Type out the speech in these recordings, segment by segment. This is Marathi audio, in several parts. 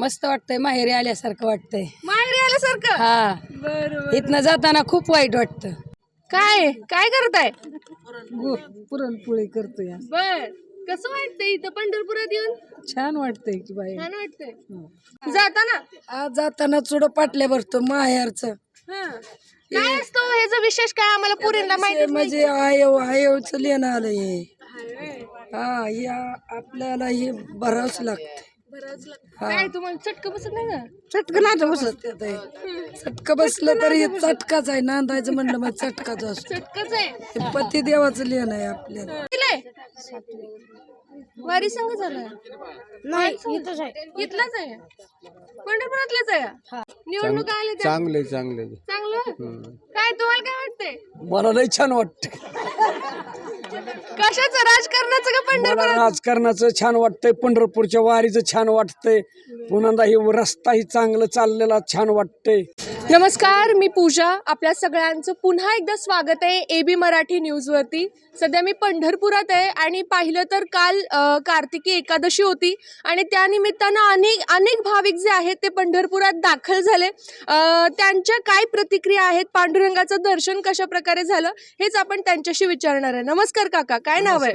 मस्त वाटतंय माहेरी आल्यासारखं वाटतंय. माहेरी आल्यासारखं? हा. बरोबर. इथनं जाताना खूप वाईट वाटतं. काय? काय करताय? पुरणपोळी करतोय बर. कसं वाटतंय इथं पंढरपुरात येऊन? छान वाटतंय की बाई. छान वाटतंय. जाताना? आज जाताना चुड पाटल्या भरतो माहेरचं. हा. काय असतं ह्याचं विशेष? काय आम्हाला पुरीला माहिती म्हणजे आयव आयवचं लिहिणं आलं हे हा हे आ- आपल्याला हे भरावंच लागतं काय तुम्हाला चटक बसत नाही का? चटकं नाही बसत. चटकं बसलं तरी हे चटकाच आहे नांदायचं म्हणलं मग चटकाच असतो. चटकच आहे. पती देवाचं लिहिणं आहे आपल्याला. वारी संघ झालाय? नाही इथलाच आहे? पंढरपुरातलाच आहे? निवडणूक आले त्या चांगले चांगले. चांगलं? काय तुम्हाला काय वाटतंय? मला लय छान वाटतं. कशाचं? राजकारणाचं का पंढरपुरात मला राजकारणाचं छान वाटतंय पंढरपूरच्या वारीचं छान वाटतंय. पुन्हा हे रस्ताही चांगलं चाललेला छान वाटतंय. नमस्कार मी पूजा. आपल्या सगळ्यांचं पुन्हा एकदा स्वागत आहे ए बी मराठी न्यूजवरती. सध्या मी पंढरपुरात आहे आणि पाहिलं तर काल कार्तिकी एकादशी होती आणि त्यानिमित्तानं अनेक अनेक भाविक जे आहेत ते पंढरपुरात दाखल झाले. त्यांच्या काय प्रतिक्रिया आहेत? पांडुरंगाचं दर्शन कशा प्रकारे झालं? हेच आपण त्यांच्याशी विचारणार आहे. नमस्कार काका. काय नाव आहे?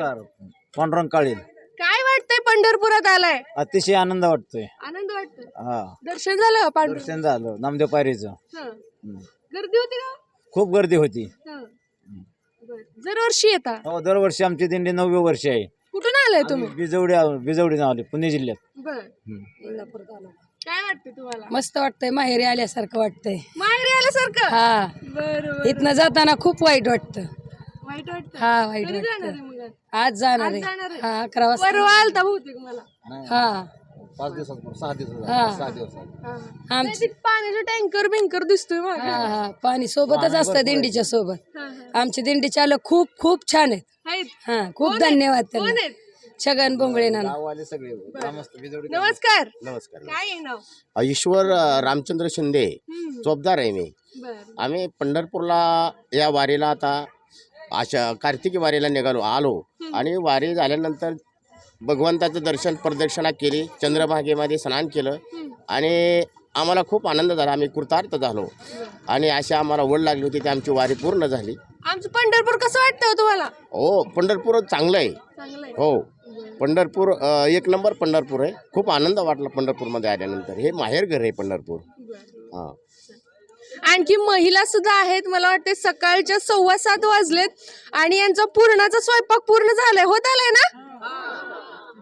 पांडुरंग काळील काय वाटतंय पंढरपुरात आलाय? अतिशय आनंद वाटतोय. आनंद वाटतोय? हा. दर्शन झालं का पांडुरंग? दर्शन झालं. नामदेव पायरीचं. हं. गर्दी होती का? खूप गर्दी होती. हं. बरं. दरवर्षी येता? हो दरवर्षी आमची दिंडी नववी वर्ष आहे. कुठून आलाय तुम्ही? बिजवडी बिजवडी आले पुणे जिल्ह्यात. बर. काय वाटतं तुम्हाला? मस्त वाटतंय माहेरी आल्यासारखं वाटतंय. माहेरी आल्यासारखं? हा. बरोबर. इथनं जाताना खूप वाईट वाटतं. वाईट वाटतं? हा वाईट वाटतं. आज? जाणार आज आहे. जाणार आहे? हा अकरा वाजता. परवा आलता बहुतेक मला. हा. पाच दिवसात सहा दिवस हा. सहा दिवस हा. नाही, ते पाण्याचा टँकर बिंकर दिसतोय हा हा. पाणी सोबतच असतं दिंडीच्या सोबत. हा, हा. आमचे दिंडी चालक खूप खूप छान आहेत. आहेत? हा खूप धन्यवाद कोण त्यांना आहेत? छगन बोंगळे नाना. गाववाले सगळे. ग्रामस्थ बिजवडी नमस्कार. नमस्कार काय आहे नाव? अ, ईश्वर अ, रामचंद्र शिंदे. हम्म. चोपदार आहे मी. बर. आम्ही पंढरपूरला या वारीला आता अशा कार्तिकी वारीला निघालो आलो. आणि वारी झाल्यानंतर भगवंताचं दर्शन प्रदक्षिणा केली चंद्रभागेमध्ये स्नान केलं. आणि आम्हाला खूप आनंद झाला. आम्ही कृतार्थ झालो. आणि अशी आम्हाला ओढ लागली होती ती आमची वारी पूर्ण झाली. आमचं पंढरपूर कसं वाटतं हो तुम्हाला? हो पंढरपूर चांगलं आहे. चांगलं आहे. हो. पंढरपूर अ, एक नंबर पंढरपूर आहे. खूप आनंद वाटला पंढरपूरमध्ये आल्यानंतर. हे माहेर घर आहे पंढरपूर. हां. आणखी महिला सुद्धा आहेत. मला वाटते सकाळच्या सव्वा सात वाजलेत. आणि यांचा पूर्णाचा स्वयंपाक पूर्ण झालाय. होत आलाय ना?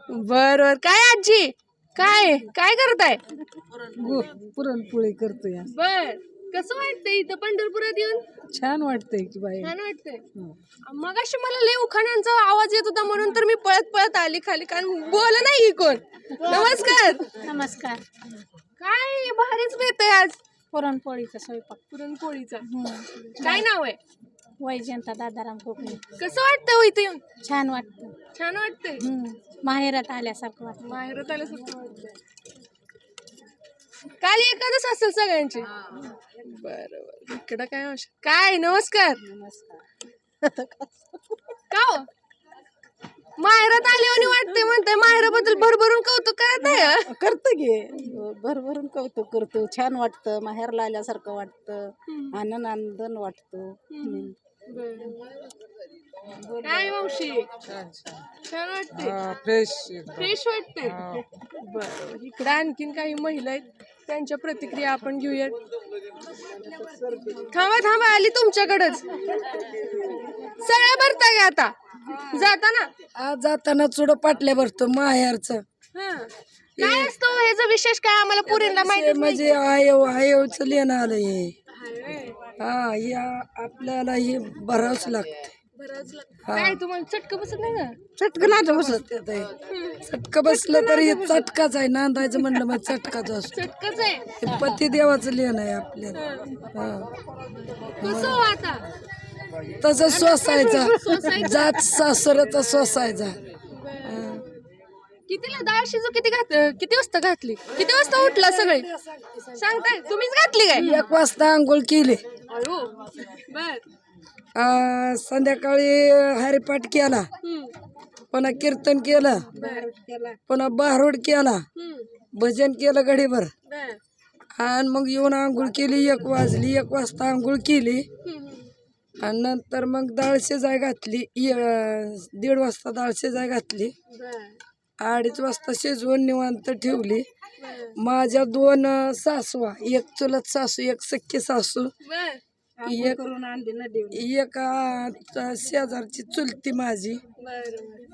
बर बर काय आजी? काय? काय करताय? पुरणपोळी करतोय. बर. कसं वाटतंय इथं पंढरपुरात येऊन? छान वाटतंय की बाई. छान वाटतंय. मगाशी मला लय उखाण्यांचा आवाज येत होता म्हणून तर मी पळत पळत आली खाली कारण बोल नाही कोण. नमस्कार. नमस्कार. काय भारीच बेत आहे आज. पुरणपोळीचा स्वयंपाक. पुरणपोळीचा. काय नाव आहे? वैजयंता दादाराम कोकणे कसं वाटतंय हो इथे येऊन? छान वाटतं. छान वाटतंय. हम्म. माहेरात आल्यासारखं वाटतं माहेरात आल्यासारखं वाटतंय. काल एखादच असेल सगळ्यांची. बरोबर. इकडं काय औषध काय? नमस्कार. का हो? माहेरात आले आणि वाटते म्हणते माहेराबद्दल भरभरून कौतुक करत आहे करतो की. भरभरून कौतुक करतो. छान वाटतं. माहेरला आल्यासारखं वाटतं. आनंद आनंदन वाटतो. काय मावशी? छान वाटते. फ्रेश फ्रेश वाटते बरं इकडे आणखीन काही महिला आहेत त्यांच्या प्रतिक्रिया आपण घेऊयात. थांबा थांबा आली तुमच्याकडच. सगळ्या भरता का आता? जाताना? आज जाताना चुड पाटल्या भरतो माहेरचं. काय असतं ह्याचं विशेष काय आम्हाला पुरीला माहिती म्हणजे आयव आयवचं लिहिणं आलं हे हा आ- आपल्याला हे भरावंच लागतं काय तुम्हाला चटक बसत नाही का? चटकं नाही बसत चटकं बसलं तरी हे चटकाच आहे नांदायचं म्हणलं मग चटकाच असतो. चटकच आहे. हे पती देवाचं लिहिणं आहे आपल्याला. हा. कसं हो आता? तसं सोसायचा. जात सासरचा सोसायचा. कितीला डाळ शिजू किती घात किती वाजता घातली? किती वाजता उठला सगळे? सांगताय तुम्हीच घातली काय? एक वाजता आंघोळ केली. बर. संध्याकाळी हरिपाठ केला. पुन्हा कीर्तन केलं. पुन्हा बारूड केला. भजन केलं गडीभर आणि मग येऊन आंघोळ केली एक वाजली एक वाजता आंघोळ केली. आणि नंतर मग डाळ शिजाय घातली य- दीड वाजता डाळ शिजाय घातली. अडीच वाजता शिजवून निवांत ठेवली. माझ्या दोन अं, सासवा एक चुलत सासू एक सख्खी सासू. एक एक अं, त- शेजारची चुलती माझी.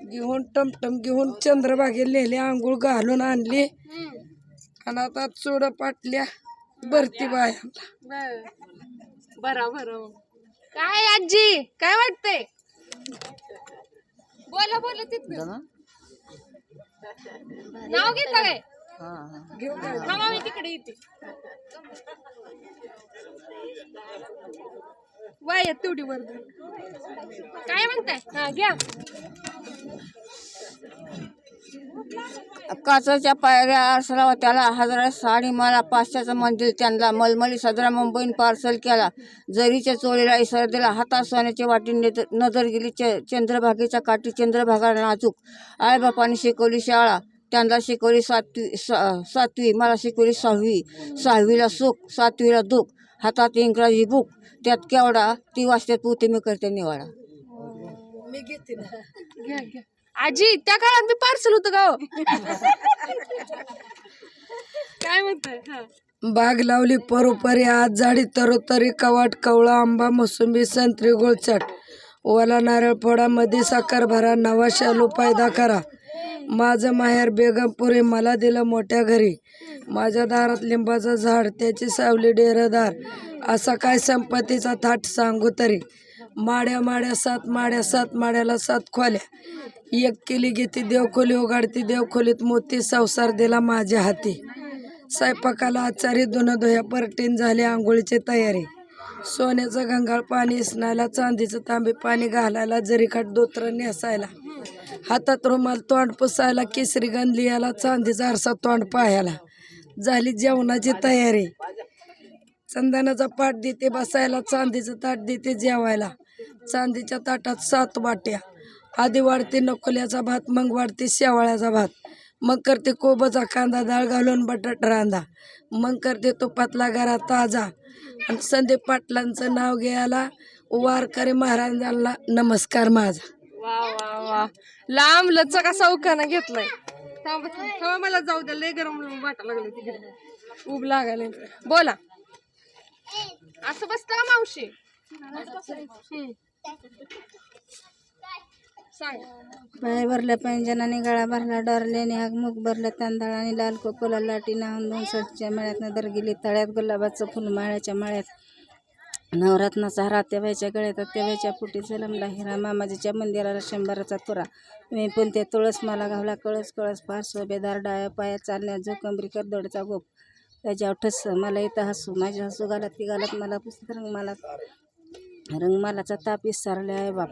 घेऊन टमटम घेऊन चंद्रभागेला नेली आंघोळ घालून आणली. आणि आता चोड पाटल्या भरती बाया बरा. बरा काय आजी? काय वाटतंय? बोला बोला तिथं नाव घेता काय? थांबा मी तिकडे येते. वाय तेवढी वर धर. काय म्हणताय? हा घ्या. काचाच्या पायऱ्या आरसरावा त्याला हजारा साडी मला पाचशेचं मंदिर त्यांना मलमली सदरा मुंबईन पार्सल केला. जरीच्या चोळीला इसर दिला हातात सोन्याची वाटी नजर नजर गेली च चंद्रभागेच्या काठी चंद्रभागा नाजूक. आईबापाने शिकवली शाळा. त्यांना शिकवली सातवी सा सातवी मला शिकवली सहावी. सहावीला सुख सातवीला दुःख हातात इंग्रजी बुक त्यात केवढा ती वाचते पुते मी करते निवाडा घ्या घ्या. आजी त्या काळात मी पार्सल होतं गाव काय म्हणताय? हा. बाग लावली परोपरी आज जाडी तरोतरी कवाट कवळा आंबा मोसंबी संत्री गोळचाट. ओला नारळ फोडामध्ये साखर भरा नवा शालू फायदा करा. माझं माहेर बेगमपुरी मला दिलं मोठ्या घरी. माझ्या दारात लिंबाचं झाड त्याची सावली डेरदार. असा काय संपत्तीचा थाट सांगू तरी. माड्या माड्या सात माड्या सात माड्याला सात खोल्या. एक केली घेते देवखोली उघडती देवखोलीत मोती संसार दिला माझ्या हाती. स्वयंपाकाला आचारी दोन दोह्या परटीन झाली आंघोळीची तयारी. सोन्याचं गंगाळ पाणी इसनायला चांदीचं तांबे पाणी घालायला जरीखाट दोत्र नेसायला. हातात रुमाल तोंड पुसायला केसरी गंधली याला चांदीचा आरसा तोंड पाहायला. झाली जेवणाची तयारी. चंदनाचा पाठ देते बसायला चांदीचं ताट देते जेवायला. चांदीच्या ताटात सात वाट्या. आधी वाढते नकोल्याचा भात मग वाढते शेवाळ्याचा भात. मग करते कोबचा कांदा डाळ घालून बटाट रांदा मग करते तुपातला गरा ताजा. आणि संदीप पाटलांचं नाव घ्यायला वारकरी महाराजांना नमस्कार माझा. वा वा वा. लांब लचक असा उखाना घेतलाय. थांबा थांबा मला जाऊ द्या. लय गरम वाटा लागले तिकडे. उब लागायला बोला. असं बसता मावशी? पाय भरल्या पैंजनाने गळा भरला डरल्याने आग मुख भरलं तांदळाने लाल कोकोला लाटी नाहून दोन सच्या मळ्यात गेली तळ्यात गुलाबाचं फुल माळ्याच्या माळ्यात. नवरत्नाचा हरा तेव्हाच्या गळ्यात तेव्हाच्या पोटी जलमला हिरा मामाजीच्या मंदिराला शंभराचा तुरा. मी पण ते तुळस मला घावला कळस कळस फार सोबेदार डाया पाया चालण्यात जोकंबरी करदोडचा गोप. त्याच्यावर ठस मला इथं हसू माझ्या हसू घालत ती घालत मला पुस्तक रंग मला रंगमालाचा ताप विसरले आहे बाप.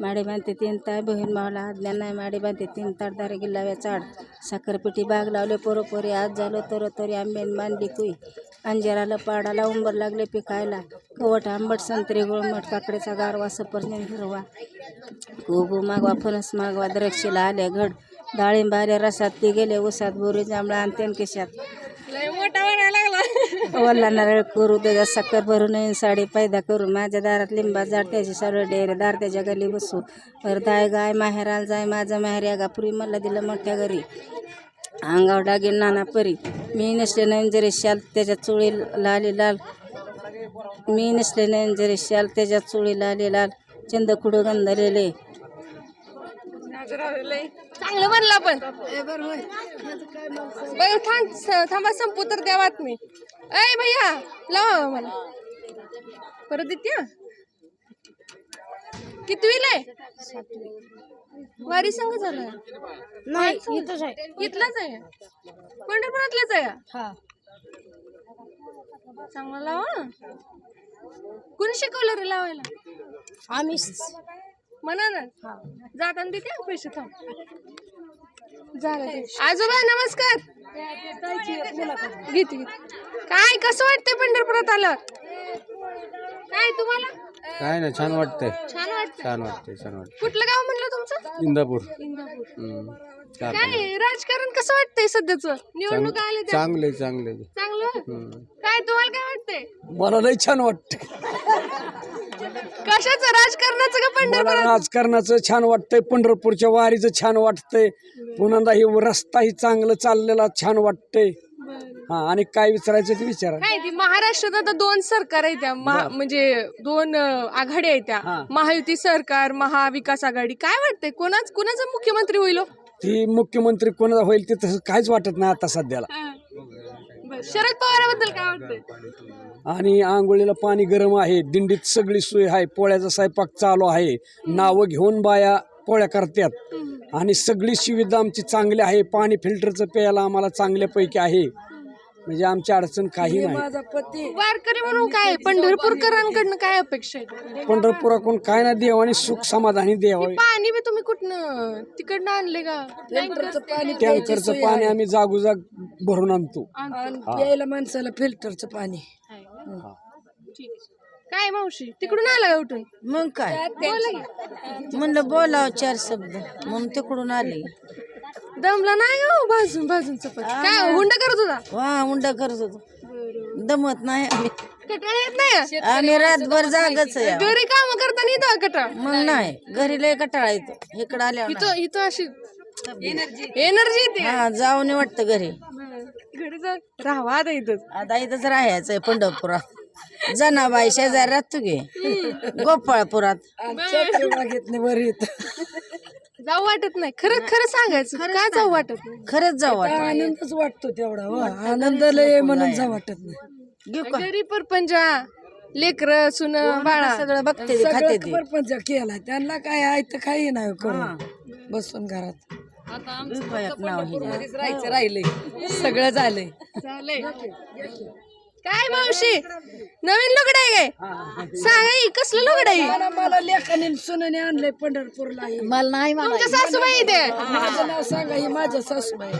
माडे बांधते तीन ताय बहीण मावला आज्ञा नाही माडे बांधते तीन ताडदारे गिल्लाव्या चाड. साखरपिठी बाग लावले पोरोपोरी. आज झालो तर तरी आंबेन मांडली कुई. अंजेराला पाडाला उंबर लागले पिकायला. कवट आंबट संत्री गुळमट काकडीचा गारवा सफरचंद हिरवा. कोबू मागवा फणस मागवा द्राक्षीला आले घड डाळिंब आल्या रसात ती गेले उसात बोरी जांभळा आणते केशात लय वल्ला नारळ करू त्याच्यात साखर भरू नवीन साडी पैदा करू. माझ्या दारात लिंबा झाड त्याची सरळ डेरे दार त्याच्या गली बसू. वर दाय गाय माहेराला जाय माझा माहेर या गापुरी मला दिलं मोठ्या घरी. अंगावर डागीन नाना परी. मी नसले नवीन जरी शाल त्याच्या चुळी लाली लाल. मी नसले नवीन जरी शाल त्याच्या चुळी लाली लाल. चंदखुडू गंधलेले. चांगलं म्हणलं पण बरं थांब थांबा संपू तर द्या बातमी. अय भैया लावा मला परत येते कितवीला आहे? वारी संघ झालं. नाही इथंच आहे. इथलाच आहे? पंढरपुरातलाच आहे हा. चांगला लावा. कुणी शिकवलं रे लावायला? आम्ही म्हणा ना जाताना देते पैसे थांब. झालं. आजोबा नमस्कार. घेते घेते. काय कसं वाटतंय पंढरपुरात आलं? काय तुम्हाला? काय नाही छान वाटतंय. छान वाटतं छान वाटतंय छान वाटतंय. कुठलं गाव म्हणलं तुमचं? इंदापूर. काय राजकारण कसं वाटतंय सध्याच? निवडणूक आले चांगले चांगले? चांगलं काय तुम्हाला काय वाटतंय? मला लय छान वाटतंय. कशाचं? राजकारणाचं का मला पंढरपुरात राजकारणाचं छान वाटतंय. पंढरपूरच्या वारीचं छान वाटतंय. पुन्हा ही रस्ताही चांगलं चाललेला छान वाटतंय. हा आणि काय विचारायचं ते विचारा. काय ती महाराष्ट्रात आता दोन सरकार आहेत त्या. महा- म्हणजे दोन अं, आघाड्या आहेत त्या. महायुती सरकार महाविकास आघाडी. काय वाटतंय? कोणाच कोणाचा मुख्यमंत्री होईल हो? ती मुख्यमंत्री कोणाचा होईल ते तसं काहीच वाटत नाही आता सध्याला. शरद पवाराबद्दल काय वाटतंय? आणि आंघोळीला पाणी गरम आहे. दिंडीत सगळी सोय आहे. पोळ्याचा स्वयंपाक चालू आहे. नावं घेऊन बाया पोळ्या करतात. आणि सगळी सुविधा आमची चांगली आहे. पाणी फिल्टरचं प्यायला आम्हाला चांगल्यापैकी आहे. म्हणजे आमची अडचण काही नाही. माझा पती वारकरी म्हणून काय पंढरपूरकरांकडनं काय अपेक्षा आहे पंढरपुराकडून काय ना देवाने सुख समाधानी द्यावं. पाणी बी तुम्ही कुठनं? तिकडनं आणले का? टँकरचं पाणी. आम्ही जागोजाग भरून आणतो. आणि प्यायला माणसाला फिल्टरचं पाणी. काय मावशी? तिकडून आला का उठून? मग काय? बोला की. म्हणलं बोलाव चार शब्द. म्हणून तिकडून आले. दमला नाही का हो भाजून भाजून चपाती. काय हुंडा करत होता? वा उंडा करत होतो. दमत नाही आम्ही. कटाळा येत नाही? आम्ही रातभर जागच आहे. घरी काम करताना येतं कटाळ? मग नाही घरी लय कटाळा येतो. इकडं आल्यावर इथं इथं अशी एनर्जी येते. हा जाऊन वाटतं घरी. घरी जा. राहावा आता इथंच आता इथंच राहायचंय पंढरपुरात. जनाबाई शेजारी राहतो गे गोपाळपुरात. आमच्या बागेतने वर येत जाऊ वाटत नाही. खरं खरं सांगायचं. का जाऊ वाटत नाही? खरंच जाऊ वाटत आनंदच वाटतो तेवढा हो. आनंद लय म्हणून जा वाटत नाही. घेऊ का? घरी परपंचा लेकर सुन बाळा. सगळं बघते ते, खाते सगळं ते. परपंच केला त्यांना काय आहे तर काही नाही करून. बसून घरात. नाव हे राहायचं राहिलंय. सगळं झालंय. चालेल काय मावशी? नवीन लुगड आहे काय? सांगा ही, कसलं लुगड आहे? मला मला लेखाने सुनाने आणलंय पंढरपूरला हे. मला नाही तुमच्या सासूबाई इथे माझं नाव सांगा ही माझ्या सासूबाई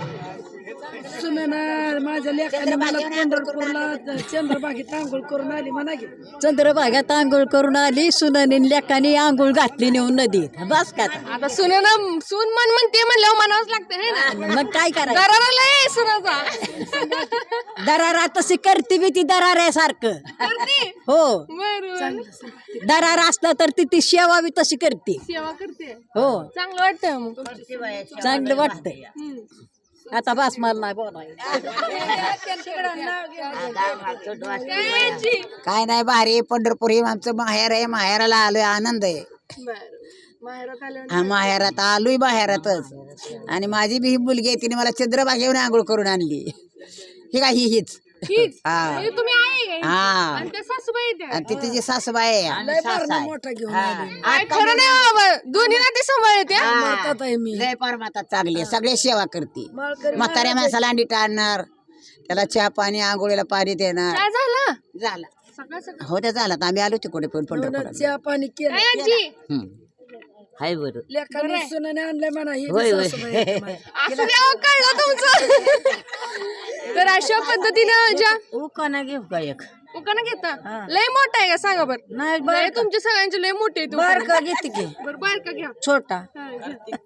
सुनना माझ्या लेखाने मला पंढरपूरला चंद्रबागेत आंघोळ करून आली म्हणा की. चंद्रभागात आंघोळ करून आली सुनानी लेकानी आंघोळ घातली नेऊन नदीत. बस का आता? सुन ना सून मन म्हणते म्हणल्यावर म्हणावंच लागतं हे ना? मग काय करायचं? दराराला सुनाचा. दरारा तशी करते बी ती दरार सारखं. करते? हो. बरोबर दरार असला तर ती ती सेवा बी तशी करते. सेवा करते. हो. चांगलं वाटतं मग. चांगलं वाटतंय. आता बस मला नाही काय नाही भारी पंढरपूर हे आमचं माहेर आहे माहेराला आलोय आनंद आहे. माहेरात हा माहेरात आलोय माहेरातच आणि माझी बी ही मुलगी आहे तिने मला चंद्रबागेवर आंघोळ करून आणली. ही काय ही हीच? हीच हा. म्हणजे तुम्ही आहे काय? हा. आणि त्या सासूबाई आहेत. त्या? आणि ती तिची सासूबाई आहे. आणि सास आहे. मोठा घेऊन आली. काय खरं नाही बाबा दोन्ही नाते सांभाळते. हा? मातात आहे मी. लय परमातात चांगली आहे. सगळे सेवा करते. माळकरी म्हाताऱ्या माणसाला अंडी टाळणार. त्याला चहा पाणी आंघोळीला पाणी देणार. काय झालं? झाला. सकाळ सकाळ. हो त्या झाला. तर आम्ही आलो तिकडे पण चहा पाणी केलं. काय आजी. हाय बरं. लेखाने सुनाने आणलंय म्हणा ही होय होय. सासूबाई आहे माझी. असं द्यावं कळलं तुमचं. तर अशा पद्धतीनं ज्या उकाना घेऊ का एक? उकाना घेता? लय मोठा आहे का? सांगा बरं. नाही लय तुमच्या सगळ्यांचे लय मोठे आहेत बारका घेते की. बरं बारका घ्या. छोटा. हा, घ्या.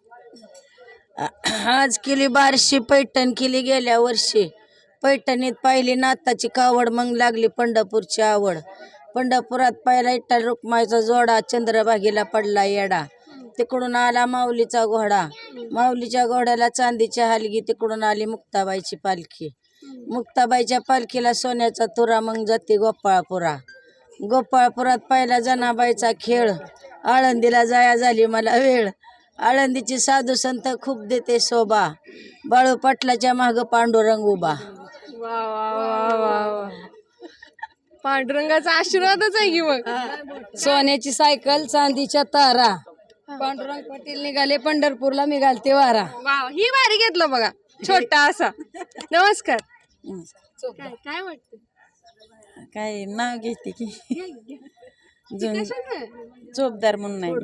आज केली बारशी पैठण केली गेल्या वर्षी. पैठणीत पाहिली नाताची कावड मग लागली पंढरपूरची आवड. पंढरपुरात पाहिला इट्टा रुक्माईचा जोडा चंद्रभागीला पडला येडा. तिकडून आला माऊलीचा घोडा. माऊलीच्या घोड्याला चांदीची हलगी तिकडून आली मुक्ताबाईची पालखी. मुक्ताबाईच्या पालखीला सोन्याचा तुरा मग जाते गोपाळपुरा. गोपाळपुरात पाहिला जनाबाईचा खेळ. आळंदीला जाया झाली मला वेळ. आळंदीची साधू संत खूप देते शोभा. बाळू पाटलाच्या माग पांडुरंग उभा. वा वा वा वा वा. पांडुरंगाचा आशीर्वादच आहे की मग? सोन्याची सायकल चांदीच्या तारा. पांडुरंग पाटील निघाले पंढरपूरला निघालते वारा. वा ही वारी घेतलं बघा. छोटा असा. नमस्कार. काय काय वाटतं काय नाव घेते की. जुन कशाचं? चोपदार म्हणून नाही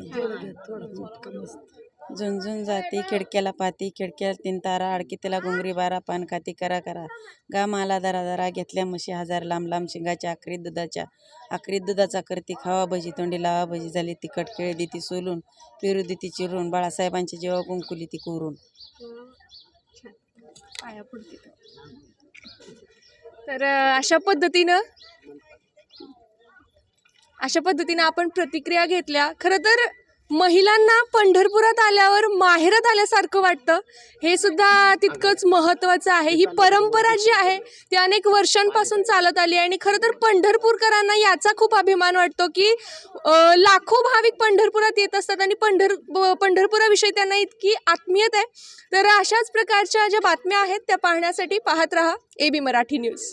झुंझुन जाती खिडक्याला पाती खिडक्याला तीन तारा अडकी त्याला घुंगरी बारा पान खाती करा करा. गा माला दरा दरा घेतल्या म्हशी हजार लांब लांब शिंगाच्या आकरीत दुधाच्या. आकरीत दुधाचा करती खावा भजी तोंडी लावा भजी झाली तिखट केळ देती सोलून पेरू देती चिरून बाळासाहेबांची जेव्हा कुंकुली ती कोरून. पाया पडते तर. अशा पद्धतीनं अशा पद्धतीनं आपण प्रतिक्रिया घेतल्या. खरं तर महिलांना पंढरपुरात आल्यावर माहेरात आल्यासारखं वाटतं. हे सुद्धा तितकंच महत्त्वाचं आहे. ही परंपरा जी आहे ती अनेक वर्षांपासून चालत आली आहे. आणि खरं तर पंढरपूरकरांना याचा खूप अभिमान वाटतो की लाखो भाविक पंढरपुरात येत असतात आणि पंढर पंढरपुराविषयी त्यांना इतकी आत्मीयता आहे. तर अशाच प्रकारच्या ज्या बातम्या आहेत त्या पाहण्यासाठी पाहत रहा. A B Marathi news.